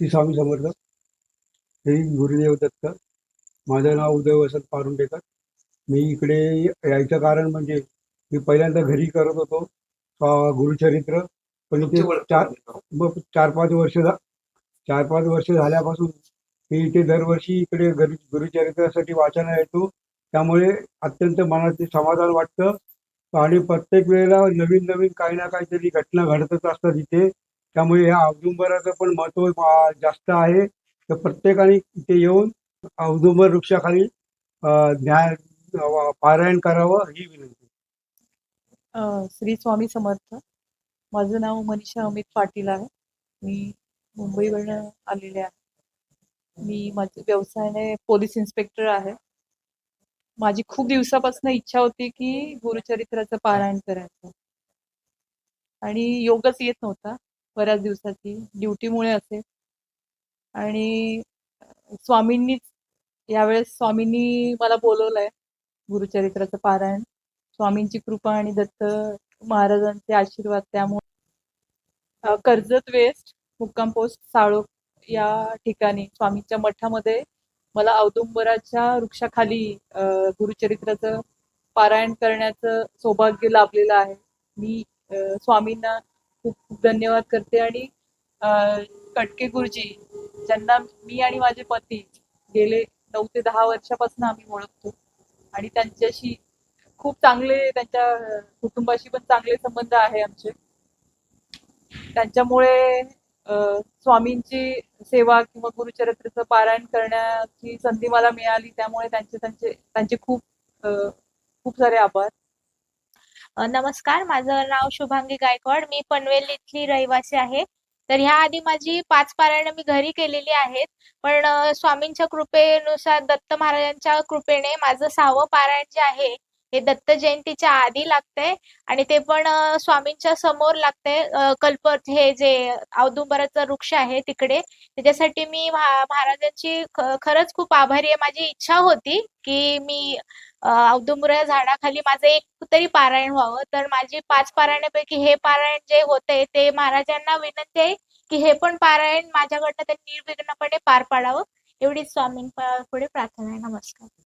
श्री स्वामी समर्थ श्री गुरुदेव दत्त माझं नाव उदय वसंत पारुंडेकर. मी इकडे यायचं कारण म्हणजे मी पहिल्यांदा घरी करत होतो गुरुचरित्र. पण इथे चार मग चार पाच वर्ष झा चार पाच वर्ष झाल्यापासून मी इथे दरवर्षी इकडे गुरु गुरुचरित्रासाठी वाचनाला येतो. त्यामुळे अत्यंत मनात समाधान वाटतं. आणि प्रत्येक वेळेला नवीन नवीन काही ना काहीतरी घटना घडतच असतात इथे. त्यामुळे ह्या औदुंबराचं पण महत्त्व जास्त आहे. तर प्रत्येकाने इथे येऊन औदुंबर वृक्षाखाली ज्ञान पारायण करावं ही विनंती. श्री स्वामी समर्थ. माझं नाव मनीषा अमित पाटील आहे. मी मुंबईवरनं आलेले आहे. मी माझ्या व्यवसायाने पोलीस इन्स्पेक्टर आहे. माझी खूप दिवसापासून इच्छा होती की गुरुचरित्राचं पारायण करायचं. आणि योगच येत नव्हता. बऱ्याच दिवसाची ड्युटीमुळे असेल आणि स्वामींनीच यावेळेस स्वामींनी मला बोलवलंय गुरुचरित्राचं पारायण. स्वामींची कृपा आणि दत्त महाराजांचे आशीर्वाद त्यामुळे. कर्जत वेस्ट मुक्काम पोस्ट साळोख या ठिकाणी स्वामींच्या मठामध्ये मला औदुंबराच्या वृक्षाखाली गुरुचरित्राचं पारायण करण्याचं सौभाग्य लाभलेलं आहे. मी स्वामींना खूप खूप धन्यवाद करते. आणि कटके गुरुजी ज्यांना मी आणि माझे पती गेले नऊ ते दहा वर्षापासून आम्ही ओळखतो. आणि त्यांच्याशी खूप चांगले त्यांच्या कुटुंबाशी पण चांगले संबंध आहे आमचे. त्यांच्यामुळे स्वामींची सेवा किंवा गुरुचरित्राचं पारायण करण्याची संधी मला मिळाली. त्यामुळे त्यांचे त्यांचे त्यांचे खूप खूप सारे आभार. नमस्कार माझं नाव शुभांगी गायकवाड. मी पनवेल इथली रहिवासी आहे. तर ह्या आधी माझी पाच पारायण मी घरी केलेली आहेत. पण स्वामींच्या कृपेनुसार दत्त महाराजांच्या कृपेने माझं सहावं पारायण जे आहे हे दत्त जयंतीच्या आधी लागतंय. आणि ते पण स्वामींच्या समोर लागतंय. कल्प कल्पत हे जे औदुंबराचं वृक्ष आहे तिकडे. त्याच्यासाठी मी महाराजांची खरंच खूप आभारी आहे. माझी इच्छा होती की मी अ, या झाडाखाली माझं एक तरी पारायण व्हावं. तर माझी पाच पारायणापैकी हे पारायण जे होते ते महाराजांना विनंती आहे की हे पण पारायण माझ्याकडनं त्यांनी निर्विघ्नपणे पार पाडावं. एवढीच स्वामीं पुढे प्रार्थना आहे. नमस्कार.